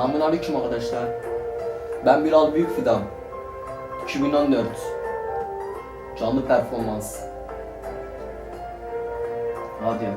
Selamun aleyküm arkadaşlar. Ben Bilal Büyükfidan. 2014. Canlı performans. Hadi.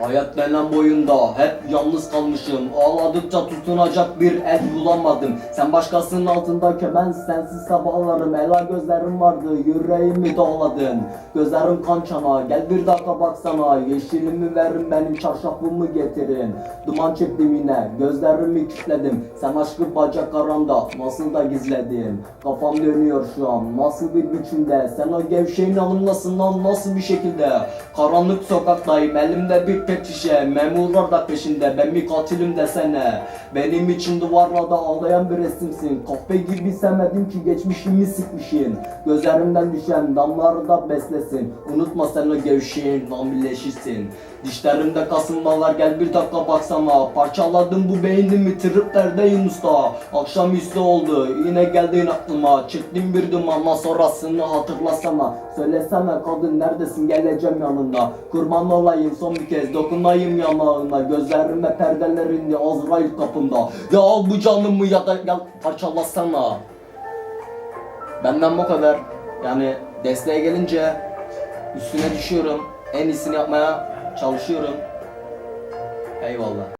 Hayat denen boyunda hep yalnız kalmışım. Ağladıkça tutunacak bir el bulamadım. Sen başkasının altındayken ben sensiz sabahlarım. Ela gözlerim vardı yüreğimi dağladın Gözlerim kan çana gel bir dakika baksana. Yeşilimi verin benim çarşafımı getirin. Duman çektim yine gözlerimi kilitledim. Sen aşkı bacak aramda nasıl da gizledin? Kafam dönüyor şu an nasıl bir biçimde? Sen o gevşeğin alınmasından nasıl bir şekilde? Karanlık sokaktayım elimde bir şişe Memurlar da peşinde ben mi katilim desene. Benim için duvarlarda ağlayan bir resimsin. Kahve gibi sevmedim ki geçmişimi sikmişin. Gözlerimden düşen damları da beslesin. Unutma sen o gevşeğin namilleşirsin Dişlerimde kasılmalar gel bir dakika baksana. Parçaladım bu beynimi triplerdeyim usta. Akşamüstü oldu yine geldin aklıma. Çektim bir dumanla sonrasını hatırlasana. Söylesene kadın neredesin? Geleceğim yanına Kurban olayım son bir kez dokunayım yanağına Gözlerime perdeler indi Azrail kapımda Ya al bu canımı ya da gel parçalasana. Benden bu kadar. Yani desteğe gelince üstüne düşüyorum. En iyisini yapmaya çalışıyorum. Eyvallah